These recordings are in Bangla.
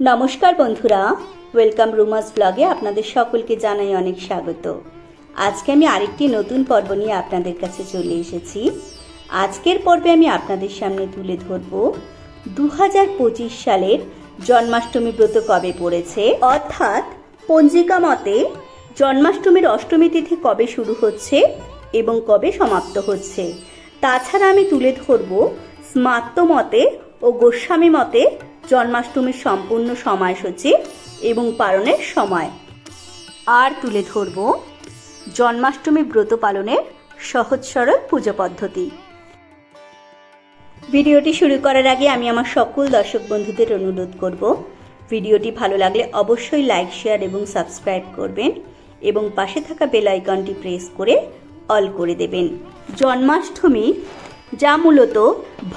নমস্কার বন্ধুরা, ওয়েলকাম রুমাস ব্লগে আপনাদের সকলকে জানাই অনেক স্বাগত। আজকে আমি আরেকটি নতুন পর্ব নিয়ে আপনাদের কাছে চলে এসেছি। আজকের পর্বে আমি আপনাদের সামনে তুলে ধরব দু সালের জন্মাষ্টমী ব্রত কবে পড়েছে? অর্থাৎ পঞ্জিকা মতে জন্মাষ্টমীর অষ্টমী তিথি কবে শুরু হচ্ছে এবং কবে সমাপ্ত হচ্ছে? তাছাড়া আমি তুলে ধরব স্মার্ত মতে ও গোস্বামী মতে জন্মাষ্টমীর সম্পূর্ণ সময়সূচি এবং পালনের সময়। আর তুলে ধরব জন্মাষ্টমী ব্রত পালনের সহজ সরল পুজো পদ্ধতি। ভিডিওটি শুরু করার আগে আমি আমার সকল দর্শক বন্ধুদের অনুরোধ করব, ভিডিওটি ভালো লাগলে অবশ্যই লাইক, শেয়ার এবং সাবস্ক্রাইব করবেন এবং পাশে থাকা বেল আইকনটি প্রেস করে অল করে দেবেন। জন্মাষ্টমী যা মূলত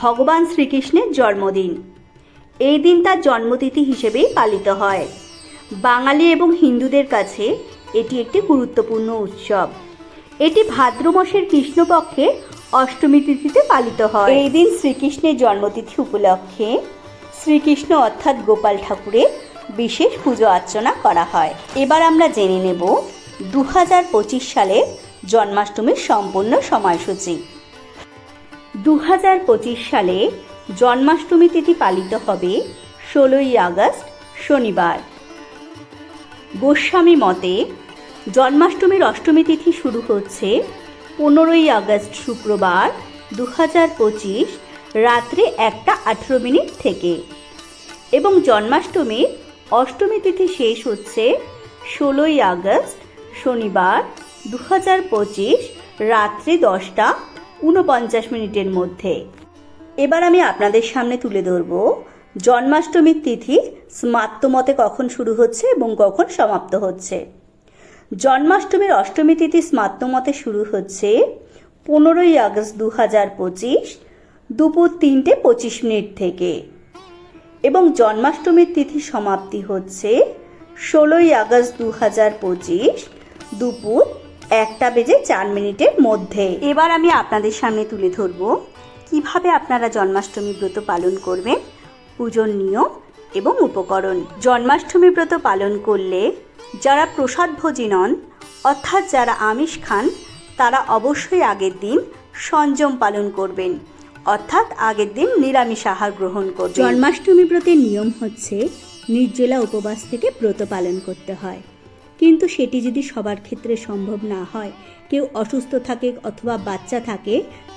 ভগবান শ্রীকৃষ্ণের জন্মদিন। এই দিন তার জন্মতিথি হিসেবেই পালিত হয়। বাঙালি এবং হিন্দুদের কাছে এটি একটি গুরুত্বপূর্ণ উৎসব। এটি ভাদ্র মাসের কৃষ্ণপক্ষে অষ্টমী তিথিতে পালিত হয়। এই দিন শ্রীকৃষ্ণের জন্মতিথি উপলক্ষে শ্রীকৃষ্ণ অর্থাৎ গোপাল ঠাকুরের বিশেষ পুজো অর্চনা করা হয়। এবার আমরা জেনে নেব দু হাজার পঁচিশ সালের জন্মাষ্টমীর সম্পূর্ণ সময়সূচি। দু হাজার পঁচিশ সালে জন্মাষ্টমী তিথি পালিত হবে ষোলোই আগস্ট, শনিবার। গোস্বামী মতে, জন্মাষ্টমীর অষ্টমী তিথি শুরু হচ্ছে পনেরোই আগস্ট শুক্রবার দু হাজার পঁচিশ রাত্রে একটা আঠেরো মিনিট থেকে এবং জন্মাষ্টমীর অষ্টমী তিথি শেষ হচ্ছে ষোলোই আগস্ট, শনিবার দু হাজার পঁচিশ রাত্রি দশটা ঊনপঞ্চাশ মিনিটের মধ্যে। এবার আমি আপনাদের সামনে তুলে ধরব। জন্মাষ্টমীর তিথি স্মার্তমতে কখন শুরু হচ্ছে এবং কখন সমাপ্ত হচ্ছে। জন্মাষ্টমীর অষ্টমী তিথি স্মার্তমতে শুরু হচ্ছে পনেরোই আগস্ট দু হাজার পঁচিশ দুপুর তিনটে পঁচিশ মিনিট থেকে এবং জন্মাষ্টমীর তিথি সমাপ্তি হচ্ছে ষোলোই আগস্ট দু হাজার পঁচিশ দুপুর একটা বেজে চার মিনিটের মধ্যে। এবার আমি আপনাদের সামনে তুলে ধরব। কীভাবে আপনারা জন্মাষ্টমী ব্রত পালন করবেন? পুজোর নিয়ম এবং উপকরণ। জন্মাষ্টমী ব্রত পালন করলে যারা প্রসাদ প্রসাদভোজী নন, অর্থাৎ যারা আমিষ খান, তারা অবশ্যই আগের দিন সংযম পালন করবেন। অর্থাৎ আগের দিন নিরামিষ আহার গ্রহণ করবেন। জন্মাষ্টমী ব্রতের নিয়ম হচ্ছে নির্জলা উপবাস থেকে ব্রত পালন করতে হয়। কিন্তু সেটি যদি সবার ক্ষেত্রে সম্ভব না হয়, কেউ অসুস্থ থাকে অথবা বাচ্চা থাকে,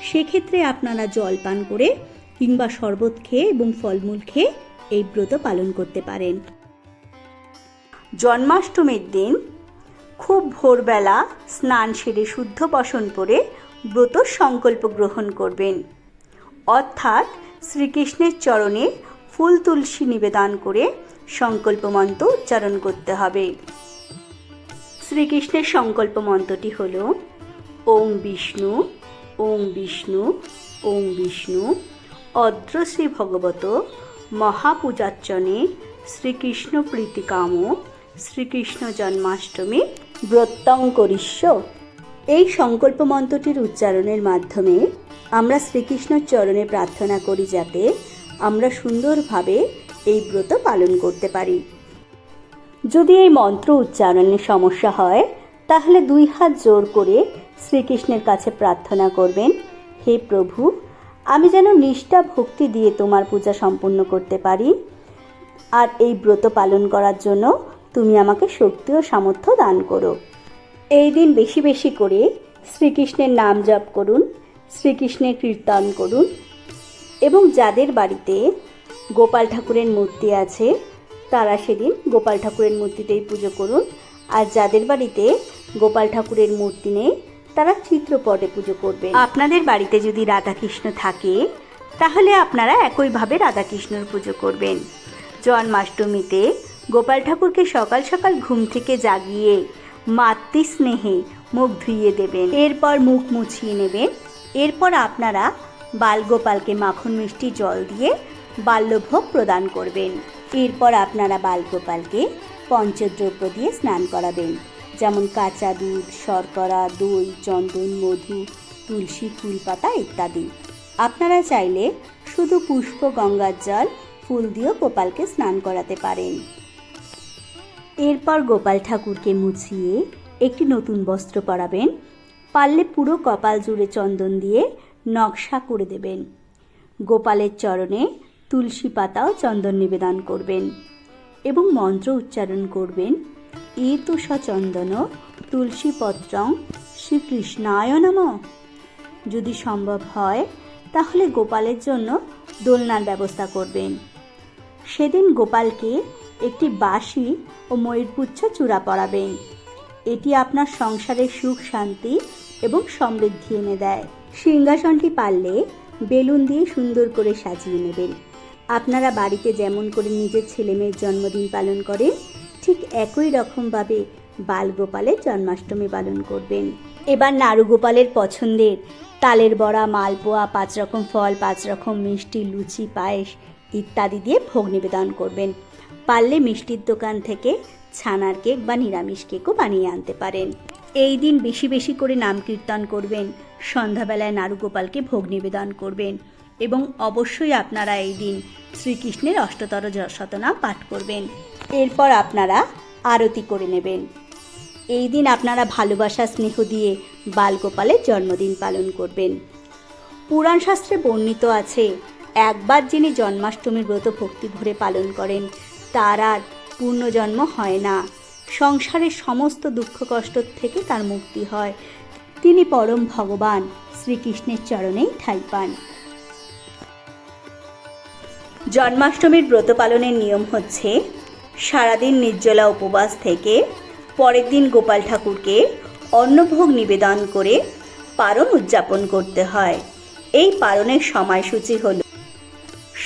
সেক্ষেত্রে আপনারা জল পান করে কিংবা শরবত খেয়ে এবং ফলমূল খেয়ে এই ব্রত পালন করতে পারেন। জন্মাষ্টমীর দিন খুব ভোরবেলা স্নান সেরে শুদ্ধ বসন করে ব্রত সংকল্প গ্রহণ করবেন। অর্থাৎ শ্রীকৃষ্ণের চরণে ফুল তুলসী নিবেদন করে সংকল্প মন্ত্র উচ্চারণ করতে হবে। শ্রীকৃষ্ণের সংকল্প মন্ত্রটি হল ওম বিষ্ণু ওম বিষ্ণু ওম বিষ্ণু, অদ্র শ্রী ভগবত মহাপূজার্চনে শ্রীকৃষ্ণ প্রীতিকাম, শ্রীকৃষ্ণ জন্মাষ্টমী ব্রত্যং করিষ্য। এই সংকল্প মন্ত্রটির উচ্চারণের মাধ্যমে আমরা শ্রীকৃষ্ণর চরণে প্রার্থনা করি যাতে আমরা সুন্দরভাবে এই ব্রত পালন করতে পারি। যদি এই মন্ত্র উচ্চারণে সমস্যা হয়, তাহলে দুই হাত জোর করে শ্রীকৃষ্ণের কাছে প্রার্থনা করবেন, হে প্রভু, আমি যেন নিষ্ঠা ভক্তি দিয়ে তোমার পূজা সম্পূর্ণ করতে পারি। আর এই ব্রত পালন করার জন্য তুমি আমাকে শক্তি ও সামর্থ্য দান করো। এই দিন বেশি বেশি করে শ্রীকৃষ্ণের নাম জপ করুন, শ্রীকৃষ্ণের কীর্তন করুন এবং যাদের বাড়িতে গোপাল ঠাকুরের মূর্তি আছে তারা সেদিন গোপাল ঠাকুরের মূর্তিতেই পুজো করুন। আর যাদের বাড়িতে গোপাল ঠাকুরের মূর্তি নেই, তারা চিত্রপটে পুজো করবে আপনাদের বাড়িতে যদি রাধাকৃষ্ণ থাকে, তাহলে আপনারা একইভাবে রাধাকৃষ্ণর পুজো করবেন। জন্মাষ্টমীতে গোপাল ঠাকুরকে সকাল সকাল ঘুম থেকে জাগিয়ে মাতৃ স্নেহে মুখ ধুইয়ে দেবেন। এরপর মুখ মুছিয়ে নেবেন। এরপর আপনারা বালগোপালকে মাখন মিষ্টি জল দিয়ে বাল্যভোগ প্রদান করবেন। এরপর আপনারা বালগোপালকে পঞ্চদ্রব্য দিয়ে স্নান করাবেন, যেমন কাঁচা দুধ, শর্করা, দই, চন্দন, মধু, তুলসী ফুল পাতা ইত্যাদি। আপনারা চাইলে শুধু পুষ্প, গঙ্গার জল, ফুল দিয়েও গোপালকে স্নান করাতে পারেন। এরপর গোপাল ঠাকুরকে মুছিয়ে একটি নতুন বস্ত্র পরাবেন। পারলে পুরো কপাল জুড়ে চন্দন দিয়ে নকশা করে দেবেন। গোপালের চরণে তুলসী পাতাও চন্দন নিবেদন করবেন এবং মন্ত্র উচ্চারণ করবেন এ তো সচন্দন তুলসী পত্রং শ্রীকৃষ্ণায় নম। যদি সম্ভব হয়, তাহলে গোপালের জন্য দোলনার ব্যবস্থা করবেন। সেদিন গোপালকে একটি বাঁশি ও ময়ূরপুচ্ছ চূড়া পরাবেন। এটি আপনার সংসারের সুখ, শান্তি এবং সমৃদ্ধি এনে দেয়। সিংহাসনটি পারলে বেলুন দিয়ে সুন্দর করে সাজিয়ে নেবেন। আপনারা বাড়িতে যেমন করে নিজের ছেলে মেয়ের জন্মদিন পালন করেন, ঠিক একই রকমভাবে বালগোপালের জন্মাষ্টমী পালন করবেন। এবার নারুগোপালের পছন্দের তালের বড়া, মালপোয়া পাঁচ রকম ফল পাঁচ রকম মিষ্টি, লুচি, পায়েস ইত্যাদি দিয়ে ভোগ নিবেদন করবেন। পারলে মিষ্টির দোকান থেকে ছানার কেক বা নিরামিষ কেকও বানিয়ে আনতে পারেন। এই দিন বেশি বেশি করে নাম কীর্তন করবেন। সন্ধ্যাবেলায় নারুগোপালকে ভোগ নিবেদন করবেন। এবং অবশ্যই আপনারা এই দিন শ্রীকৃষ্ণের অষ্টতর শতনাম পাঠ করবেন। এরপর আপনারা আরতি করে নেবেন। এই দিন আপনারা ভালোবাসা স্নেহ দিয়ে বালগোপালের জন্মদিন পালন করবেন। পুরাণ শাস্ত্রে বর্ণিত আছে, একবার যিনি জন্মাষ্টমীর ব্রত ভক্তি ভরে পালন করেন, তার আর পূর্ণজন্ম হয় না। সংসারের সমস্ত দুঃখ কষ্ট থেকে তার মুক্তি হয়। তিনি পরম ভগবান, শ্রীকৃষ্ণের চরণেই ঠাই পান। জন্মাষ্টমীর ব্রত পালনের নিয়ম হচ্ছে সারাদিন নির্জলা উপবাস থেকে পরের দিন গোপাল ঠাকুরকে অন্নভোগ নিবেদন করে পারণ উদযাপন করতে হয়। এই পালনের সময়সূচি হল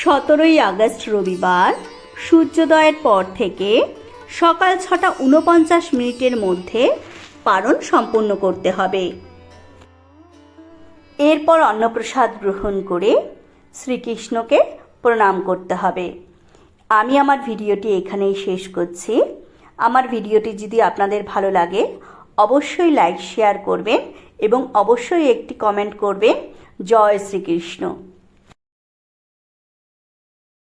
সতেরোই আগস্ট রবিবার সূর্যোদয়ের পর থেকে সকাল ছটা উনপঞ্চাশ মিনিটের মধ্যে পারণ সম্পূর্ণ করতে হবে। এরপর অন্নপ্রসাদ গ্রহণ করে শ্রীকৃষ্ণকে প্রণাম করতে হবে। আমি আমার ভিডিওটি এখানেই শেষ করছি। আমার ভিডিওটি যদি আপনাদের ভালো লাগে, অবশ্যই লাইক, শেয়ার করবেন এবং অবশ্যই একটি কমেন্ট করবেন, জয় শ্রীকৃষ্ণ।